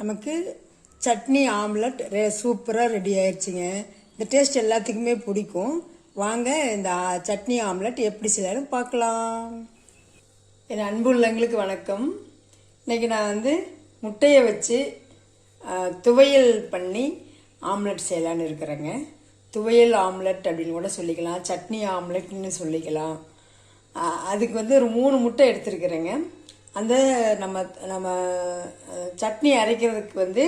நமக்கு சட்னி ஆம்லெட் ரே சூப்பராக ரெடி ஆயிடுச்சுங்க இந்த டேஸ்ட் எல்லாத்துக்குமே பிடிக்கும். வாங்க இந்த சட்னி ஆம்லெட் எப்படி செய்யலாம்னு பார்க்கலாம். என் அன்பு உள்ளங்களுக்கு வணக்கம். இன்றைக்கி நான் வந்து முட்டையை வச்சு துவையல் பண்ணி ஆம்லெட் செய்யலான்னு இருக்கிறேங்க. துவையல் ஆம்லெட் அப்படின்னு கூட சொல்லிக்கலாம். சட்னி ஆம்லெட்னு சொல்லிக்கலாம். அதுக்கு வந்து ஒரு மூணு முட்டை எடுத்துருக்குறேங்க. அந்த நம்ம நம்ம சட்னி அரைக்கிறதுக்கு வந்து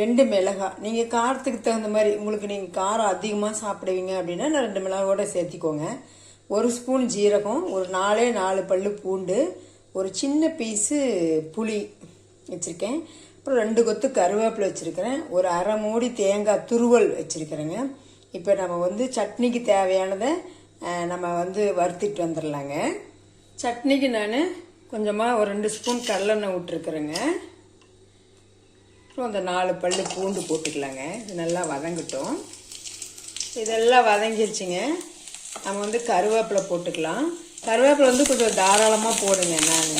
ரெண்டு மிளகாய் நீங்கள் காரத்துக்கு தகுந்த மாதிரி உங்களுக்கு நீங்கள் காரம் அதிகமாக சாப்பிடுவீங்க அப்படின்னா நான் ரெண்டு மிளகாவோட சேர்த்திக்கோங்க. ஒரு ஸ்பூன் ஜீரகம் ஒரு நாலே நாலு பல் பூண்டு ஒரு சின்ன பீஸு புளி வச்சுருக்கேன். அப்புறம் ரெண்டு கொத்து கருவேப்பிலை வச்சுருக்கிறேன். ஒரு அரை மூடி தேங்காய் துருவல் வச்சுருக்கிறேங்க. இப்போ நம்ம வந்து சட்னிக்கு தேவையானதை நம்ம வந்து வறுத்துட்டு வந்துடலாங்க சட்னிக்கு நான் கொஞ்சமாக ஒரு ரெண்டு ஸ்பூன் கடலெண்ணெய் விட்டுருக்குறேங்க. அப்புறம் அந்த நாலு பல் பூண்டு போட்டுக்கலாங்க. இது நல்லா வதங்கட்டும். இதெல்லாம் வதங்கிருச்சுங்க. நம்ம வந்து கருவேப்பிலை போட்டுக்கலாம். கருவேப்பிலை வந்து கொஞ்சம் தாராளமாக போடுங்க நான்.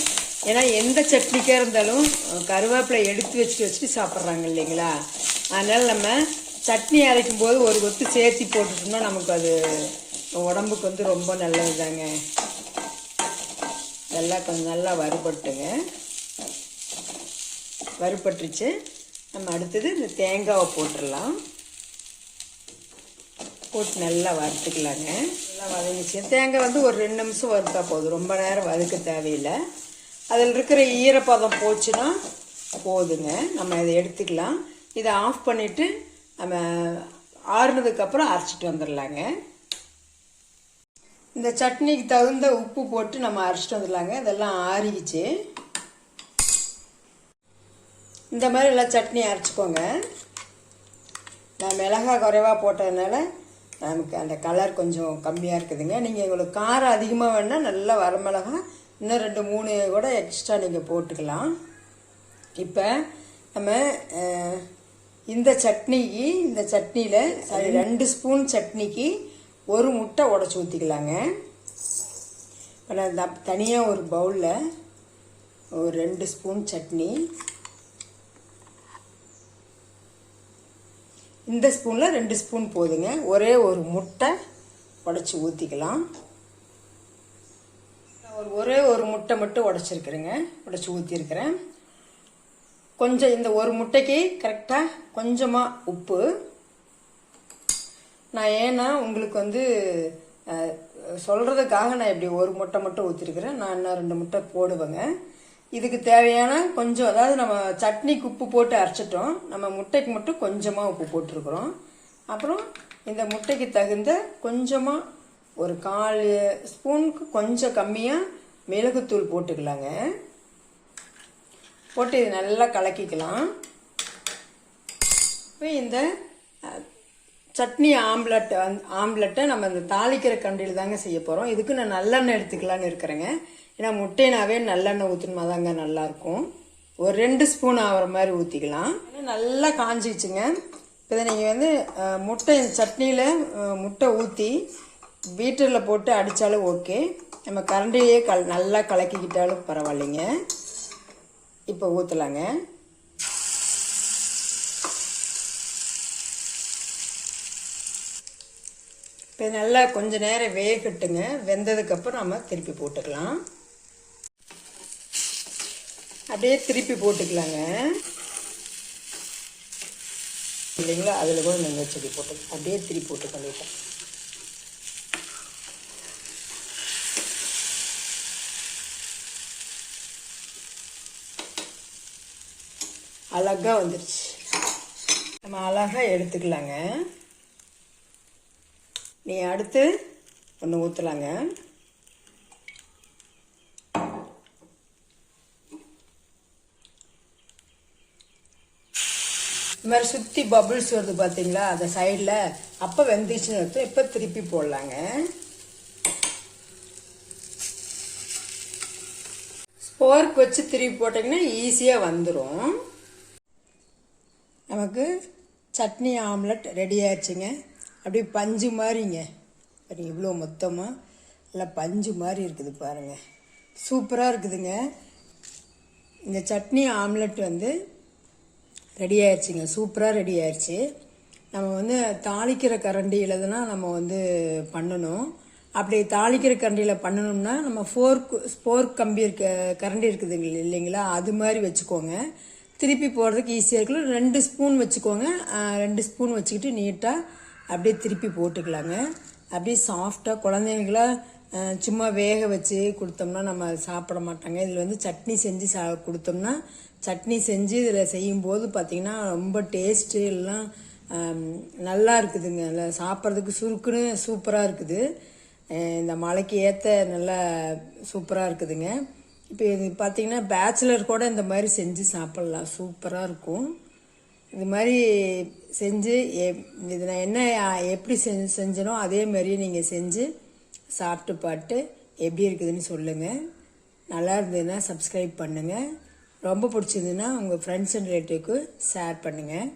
ஏன்னா எந்த சட்னிக்காக இருந்தாலும் கருவேப்பிலை எடுத்து வச்சுட்டு வச்சுட்டு சாப்பிட்றாங்க இல்லைங்களா? அதனால் நம்ம சட்னி அரைக்கும் போது ஒரு கொத்து சேர்த்து போட்டுட்டோம்னா நமக்கு அது உடம்புக்கு வந்து ரொம்ப நல்லது தாங்க நல்லா கொஞ்சம் நல்லா வறுபட்டுங்க. வறுபட்டுருச்சு. நம்ம அடுத்தது இந்த தேங்காவை போட்டுடலாம். போட்டு நல்லா வறுத்துக்கலாங்க. நல்லா வதங்கிச்சு தேங்காய் வந்து ஒரு ரெண்டு நிமிஷம் வறுத்தா போதும். ரொம்ப நேரம் வதக்க தேவையில்லை. அதில் இருக்கிற ஈரப்பதம் போச்சுன்னா போதுங்க. நம்ம இதை எடுத்துக்கலாம். இதை ஆஃப் பண்ணிவிட்டு நம்ம ஆறுனதுக்கப்புறம் அரைச்சிட்டு வந்துடலாங்க. இந்த சட்னிக்கு தகுந்த உப்பு போட்டு நம்ம அரைச்சிட்டு வந்துடலாங்க. இதெல்லாம் ஆறிக்கிச்சு இந்த மாதிரி எல்லாம் சட்னி அரைச்சிக்கோங்க. நான் மிளகாய் குறைவாக போட்டதுனால நமக்கு அந்த கலர் கொஞ்சம் கம்மியாக இருக்குதுங்க. நீங்கள் உங்களுக்கு காரம் அதிகமாக வேணால் நல்லா வரமிளகா இன்னும் ரெண்டு மூணு கூட எக்ஸ்ட்ரா நீங்கள் போட்டுக்கலாம். இப்போ நம்ம இந்த சட்னிக்கு இந்த சட்னியில் ரெண்டு ஸ்பூன் சட்னிக்கு ஒரு முட்டை உடச்சி ஊற்றிக்கலாங்க இப்போ நான் தனியாக ஒரு பவுலில் ஒரு ரெண்டு ஸ்பூன் சட்னி. இந்த ஸ்பூனில் ரெண்டு ஸ்பூன் போதுங்க. ஒரே ஒரு முட்டை உடச்சி ஊற்றிக்கலாம் ஒரு ஒரே ஒரு முட்டை மட்டும் உடச்சிருக்கிறேங்க. உடச்சி ஊற்றிருக்கிறேன் கொஞ்சம் இந்த ஒரு முட்டைக்கு கரெக்டாக கொஞ்சமாக உப்பு. நான் ஏன்னா உங்களுக்கு வந்து சொல்கிறதுக்காக நான் இப்படி ஒரு முட்டை மட்டும் ஊற்றிருக்கிறேன் நான் இன்னும் ரெண்டு முட்டை போடுவேங்க. இதுக்கு தேவையான கொஞ்சம் அதாவது நம்ம சட்னிக்கு உப்பு போட்டு அரைச்சிட்டோம். நம்ம முட்டைக்கு மட்டும் கொஞ்சமாக உப்பு போட்டிருக்கிறோம். அப்புறம் இந்த முட்டைக்கு தகுந்த கொஞ்சமாக ஒரு கால் ஸ்பூனுக்கு கொஞ்சம் கம்மியாக மிளகுத்தூள் போட்டுக்கலாங்க. போட்டு இது நல்லா கலக்கிக்கலாம். இப்போ இந்த சட்னி ஆம்லெட் வந்து ஆம்லெட்டை நம்ம இந்த தாளிக்கிற கண்டியில் தாங்க செய்ய போகிறோம் இதுக்கு நான் நல்லெண்ணெய் எடுத்துக்கலான்னு இருக்கிறேங்க. ஏன்னா முட்டைனாவே நல்லெண்ணெய் ஊற்றினா தாங்க நல்லாயிருக்கும். ஒரு ரெண்டு ஸ்பூன் ஆகிற மாதிரி ஊற்றிக்கலாம் நல்லா காஞ்சிச்சுங்க. இப்போ இதை நீங்கள் வந்து முட்டை சட்னியில் முட்டை ஊற்றி பீட்டரில் போட்டு அடித்தாலும் ஓகே. நம்ம கரண்டிலேயே கல் நல்லா கலக்கிக்கிட்டாலும் பரவாயில்லைங்க. இப்போ ஊற்றலாங்க இப்போ நல்லா கொஞ்ச நேரம் வேகட்டுங்க. வெந்ததுக்கப்புறம் நம்ம திருப்பி போட்டுக்கலாம். அப்படியே திருப்பி போட்டுக்கலாங்க. இல்லைங்களா? அதில் கூட நீங்கள் செடி போட்டு அப்படியே திருப்பி போட்டு பண்ணிட்டேன் அழகாக வந்துருச்சு. நம்ம அழகாக எடுத்துக்கலாங்க. நீ அடுத்து ஒன்று ஊற்றலாங்க இது மாதிரி சுற்றி பபுள்ஸ் வருது பார்த்தீங்களா அந்த சைடில் அப்போ வெந்துச்சுன்னு அர்த்தம். இப்போ திருப்பி போடலாங்க. ஸ்போர்க் வச்சு திருப்பி போட்டிங்கன்னா ஈஸியாக வந்துடும் நமக்கு சட்னி ஆம்லெட் ரெடி ஆயிடுச்சுங்க. அப்படியே பஞ்சு மாதிரிங்க பாருங்க இவ்வளோ மொத்தமாக நல்லா பஞ்சு மாதிரி இருக்குது பாருங்கள் சூப்பராக இருக்குதுங்க. இந்த சட்னி ஆம்லெட் வந்து ரெடி ஆயிடுச்சுங்க சூப்பராக ரெடி ஆயிடுச்சு நம்ம வந்து தாளிக்கிற கரண்டியில் தான் நம்ம வந்து பண்ணணும். அப்படி தாளிக்கிற கரண்டியில் பண்ணணும்னா நம்ம ஃபோர்க் ஃபோர்க் கம்பி இருக்க கரண்டி இருக்குதுங்க இல்லைங்களா? அது மாதிரி வச்சுக்கோங்க. திருப்பி போடுறதுக்கு ஈஸியாக இருக்குல்ல. ரெண்டு ஸ்பூன் வச்சுக்கோங்க. ரெண்டு ஸ்பூன் வச்சுக்கிட்டு நீட்டாக அப்படியே திருப்பி போட்டுக்கலாங்க. அப்படியே சாஃப்டாக குழந்தைங்களா சும்மா வேக வச்சு கொடுத்தோம்னா நம்ம சாப்பிட மாட்டாங்க. இதில் வந்து சட்னி செஞ்சு சா கொடுத்தோம்னா சட்னி செஞ்சு இதில் செய்யும்போது பார்த்திங்கன்னா ரொம்ப டேஸ்ட்டு எல்லாம் நல்லா இருக்குதுங்க. நல்லா சாப்பிட்றதுக்கு சுருக்குன்னு சூப்பராக இருக்குது. இந்த மலைக்கு ஏற்ற நல்லா சூப்பராக இருக்குதுங்க. இப்போ இது பார்த்திங்கன்னா பேச்சுலர் கூட இந்த மாதிரி செஞ்சு சாப்பிட்லாம். சூப்பராக இருக்கும். இது மாதிரி செஞ்சு இது நான் என்ன எப்படி செஞ்சு செஞ்சனோ அதே மாதிரியே நீங்கள் செஞ்சு சாப்பிட்டு பாட்டு எப்படி இருக்குதுன்னு சொல்லுங்கள் நல்லா இருந்ததுன்னா சப்ஸ்கிரைப் பண்ணுங்கள் ரொம்ப பிடிச்சதுன்னா உங்கள் ஃப்ரெண்ட்ஸ் அண்ட் ரிலேட்டிவ்க்கு ஷேர் பண்ணுங்கள்